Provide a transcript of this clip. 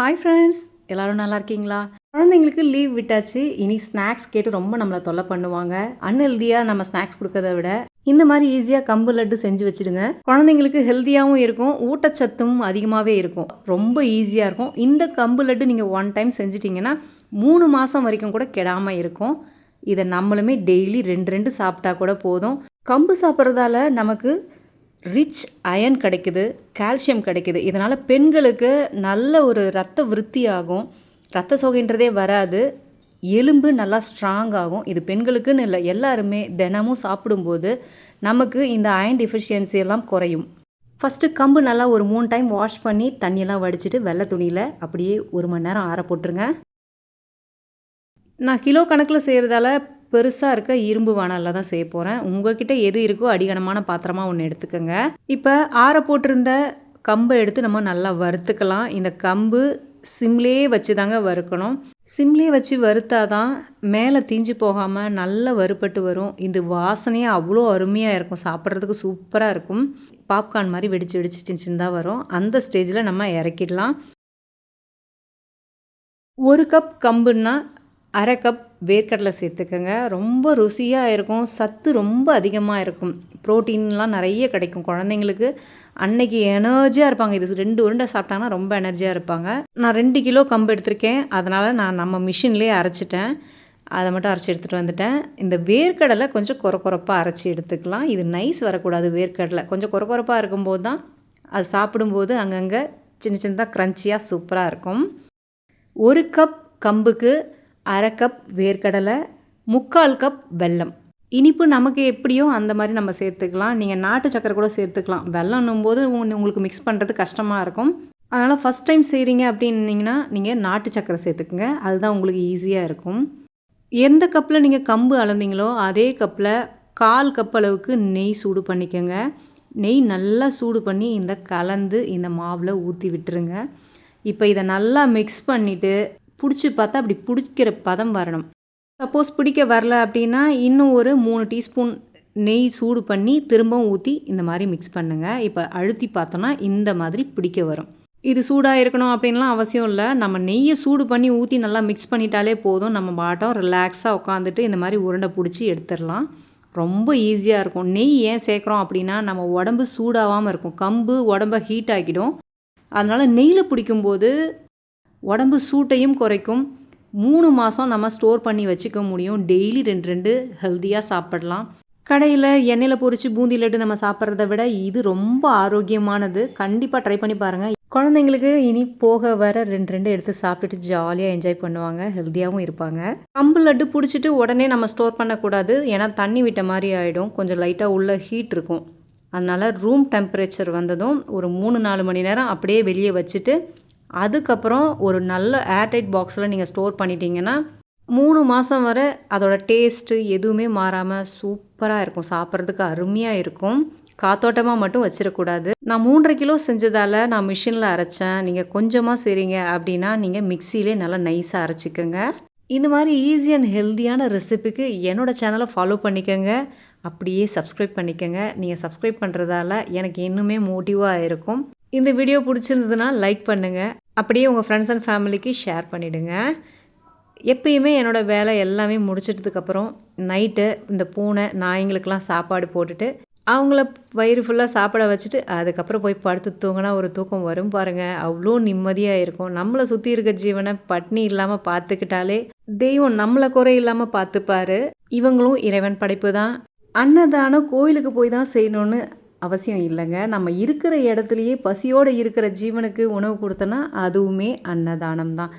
Hi friends எல்லாரும் நல்லா இருக்கீங்களா? குழந்தைங்களுக்கு லீவ் விட்டாச்சு. இனி ஸ்நாக்ஸ் கேட்டு ரொம்ப நம்மளை தொல்லை பண்ணுவாங்க. அன்ஹெல்தியாக நம்ம ஸ்நாக்ஸ் கொடுக்கறத விட இந்த மாதிரி ஈஸியாக கம்பு லட்டு செஞ்சு வச்சுடுங்க. குழந்தைங்களுக்கு ஹெல்த்தியாகவும் இருக்கும். ஊட்டச்சத்தும் அதிகமாகவே இருக்கும். ரொம்ப ஈஸியாக இருக்கும். இந்த கம்பு லட்டு நீங்கள் ஒன் டைம் செஞ்சிட்டிங்கன்னா மூணு மாதம் வரைக்கும் கூட கெடாமல் இருக்கும். இதை நம்மளுமே டெய்லி ரெண்டு ரெண்டு சாப்பிட்டா கூட போதும். கம்பு சாப்பிட்றதால நமக்கு ரிச் அயன் கிடைக்குது கால்சியம் கிடைக்குது. இதனால் பெண்களுக்கு நல்ல ஒரு ரத்த விருத்தி ஆகும் ரத்த சோகைன்றதே வராது. எலும்பு நல்லா ஸ்ட்ராங் ஆகும். இது பெண்களுக்குன்னு இல்லை எல்லாருமே தினமும் சாப்பிடும்போது நமக்கு இந்த அயன் டிஃபிஷியன்சி எல்லாம் குறையும். ஃபஸ்ட்டு கம்பு நல்லா ஒரு மூணு டைம் வாஷ் பண்ணி தண்ணியெல்லாம் வடிச்சிட்டு வெள்ளை துணியில் அப்படியே ஒரு மணி நேரம் ஆற போட்டுருங்க. நான் கிலோ கணக்கில் செய்கிறதால பெருசாக இருக்க இரும்பு வானலில் தான் செய்ய போகிறேன் உங்ககிட்ட எது இருக்கோ அடிகனமான பாத்திரமாக ஒன்று எடுத்துக்கோங்க. இப்போ ஆற போட்டிருந்த கம்பை எடுத்து நம்ம நல்லா வறுத்துக்கலாம். இந்த கம்பு சிம்லேயே வச்சு தாங்க வறுக்கணும். சிம்லேயே வச்சு வறுத்தா தான் மேலே தீஞ்சு போகாமல் நல்லா வறுப்பட்டு வரும். இது வாசனையே அவ்வளோ அருமையாக இருக்கும். சாப்பிட்றதுக்கு சூப்பராக இருக்கும். பாப்கார்ன் மாதிரி வெடிச்சு வெடிச்சு சின்ன சின்னதாக வரும். அந்த ஸ்டேஜில் நம்ம இறக்கிடலாம். ஒரு கப் கம்புன்னா அரை கப் வேர்க்கடலை சேர்த்துக்கோங்க. ரொம்ப ருசியாக இருக்கும். சத்து ரொம்ப அதிகமாக இருக்கும். ப்ரோட்டீன்லாம் நிறைய கிடைக்கும் குழந்தைங்களுக்கு. அன்னைக்கு எனர்ஜியாக இருப்பாங்க. இது ரெண்டு உருண்டை சாப்பிட்டாங்கன்னா ரொம்ப எனர்ஜியாக இருப்பாங்க. நான் ரெண்டு கிலோ கம்பு எடுத்திருக்கேன். அதனால் நான் நம்ம மிஷின்லேயே அரைச்சிட்டேன். அதை மட்டும் அரைச்சி எடுத்துகிட்டு வந்துட்டேன். இந்த வேர்க்கடலை கொஞ்சம் குறை குறைப்பாக அரைச்சி எடுத்துக்கலாம். இது நைஸ் வரக்கூடாது வேர்க்கடலை. கொஞ்சம் குறை குறைப்பாக இருக்கும்போது தான் அது சாப்பிடும்போது அங்கங்கே சின்ன சின்னதாக க்ரன்ச்சியாக சூப்பராக இருக்கும். ஒரு கப் கம்புக்கு அரை கப் வேர்க்கடலை முக்கால் கப் வெல்லம். இனிப்பு நமக்கு எப்படியோ அந்த மாதிரி நம்ம சேர்த்துக்கலாம். நீங்கள் நாட்டு சக்கரை கூட சேர்த்துக்கலாம். வெள்ளம்னும் போது உங்களுக்கு மிக்ஸ் பண்ணுறது கஷ்டமாக இருக்கும். அதனால் ஃபஸ்ட் டைம் செய்கிறீங்க அப்படின்னீங்கன்னா நீங்கள் நாட்டு சக்கரை சேர்த்துக்குங்க. அதுதான் உங்களுக்கு ஈஸியாக இருக்கும். எந்த கப்பில் நீங்கள் கம்பு அளந்தீங்களோ அதே கப்பில் கால் கப் அளவுக்கு நெய் சூடு பண்ணிக்கோங்க. நெய் நல்லா சூடு பண்ணி இந்த கலந்து இந்த மாவில் ஊற்றி விட்டுருங்க. இப்போ இதை நல்லா மிக்ஸ் பண்ணிவிட்டு பிடிச்சி பார்த்தா அப்படி பிடிக்கிற பதம் வரணும். சப்போஸ் பிடிக்க வரல அப்படின்னா இன்னும் ஒரு மூணு டீஸ்பூன் நெய் சூடு பண்ணி திரும்பவும் ஊற்றி இந்த மாதிரி மிக்ஸ் பண்ணுங்கள் இப்போ அழுத்தி பார்த்தோன்னா இந்த மாதிரி பிடிக்க வரும். இது சூடாக இருக்கணும் அப்படின்லாம் அவசியம் இல்லை. நம்ம நெய்யை சூடு பண்ணி ஊற்றி நல்லா மிக்ஸ் பண்ணிட்டாலே போதும். நம்ம பாட்டம் ரிலாக்ஸாக உட்காந்துட்டு இந்த மாதிரி உருண்டை பிடிச்சி எடுத்துடலாம். ரொம்ப ஈஸியாக இருக்கும். நெய் ஏன் சேர்க்குறோம் அப்படின்னா நம்ம உடம்பு சூடாகாமல் இருக்கும். கம்பு உடம்ப ஹீட் ஆகிடும் அதனால் நெய்யில் பிடிக்கும்போது உடம்பு சூட்டையும் குறைக்கும். மூணு மாதம் நம்ம ஸ்டோர் பண்ணி வச்சுக்க முடியும். டெய்லி ரெண்டு ரெண்டு ஹெல்த்தியாக சாப்பிடலாம். கடையில் எண்ணெயில் பொறிச்சு பூந்தி லட்டு நம்ம சாப்பிட்றத விட இது ரொம்ப ஆரோக்கியமானது. கண்டிப்பாக ட்ரை பண்ணி பாருங்கள் குழந்தைங்களுக்கு இனி போக வர ரெண்டு ரெண்டு எடுத்து சாப்பிட்டுட்டு ஜாலியாக என்ஜாய் பண்ணுவாங்க. ஹெல்த்தியாகவும் இருப்பாங்க. கம்பு லட்டு பிடிச்சிட்டு உடனே நம்ம ஸ்டோர் பண்ணக்கூடாது. ஏன்னா தண்ணி விட்ட மாதிரி ஆகிடும் கொஞ்சம் லைட்டாக உள்ள ஹீட் இருக்கும். அதனால் ரூம் டெம்பரேச்சர் வந்ததும் ஒரு மூணு நாலு மணி நேரம் அப்படியே வெளியே வச்சுட்டு அதுக்கப்புறம் ஒரு நல்ல ஏர்டைட் பாக்ஸில் நீங்கள் ஸ்டோர் பண்ணிட்டீங்கன்னா மூணு மாதம் வரை அதோட டேஸ்ட்டு எதுவுமே மாறாமல் சூப்பராக இருக்கும். சாப்பிட்றதுக்கு அருமையாக இருக்கும். காத்தோட்டமாக மட்டும் வச்சிடக்கூடாது நான் மூன்றரை கிலோ செஞ்சதால் நான் மிஷினில் அரைச்சேன். நீங்கள் கொஞ்சமாக செய்கிறீங்க அப்படின்னா நீங்கள் மிக்சியிலே நல்லா நைஸாக அரைச்சிக்கோங்க. இந்த மாதிரி ஈஸி அண்ட் ஹெல்த்தியான ரெசிபிக்கு என்னோடய சேனலை ஃபாலோ பண்ணிக்கோங்க. அப்படியே சப்ஸ்கிரைப் பண்ணிக்கோங்க. நீங்கள் சப்ஸ்கிரைப் பண்ணுறதால எனக்கு இன்னுமே மோட்டிவாக இருக்கும். இந்த வீடியோ பிடிச்சிருந்ததுன்னா லைக் பண்ணுங்கள் அப்படியே உங்கள் ஃப்ரெண்ட்ஸ் அண்ட் ஃபேமிலிக்கு ஷேர் பண்ணிவிடுங்க எப்பயுமே என்னோடய வேலை எல்லாமே முடிச்சிட்டதுக்கப்புறம் நைட்டு இந்த பூனை நாய்ங்களுக்கெல்லாம் சாப்பாடு போட்டுட்டு அவங்கள வயிறு ஃபுல்லாக சாப்பிட வச்சுட்டு அதுக்கப்புறம் போய் படுத்து தூங்கினா ஒரு தூக்கம் வரும் பாருங்கள் அவ்வளோ நிம்மதியாக இருக்கும். நம்மளை சுற்றி இருக்க ஜீவனை பட்னி இல்லாமல் பார்த்துக்கிட்டாலே தெய்வம் நம்மளை குறை இல்லாமல் பார்த்துப்பாரு. இவங்களும் இறைவன் படைப்பு தான் அன்னதானம் கோயிலுக்கு போய் தான் செய்யணும்னு அவசியம் இல்லைங்க. நம்ம இருக்கிற இடத்துலையே பசியோடு இருக்கிற ஜீவனுக்கு உணவு கொடுத்தோன்னா அதுவுமே அன்னதானம் தான்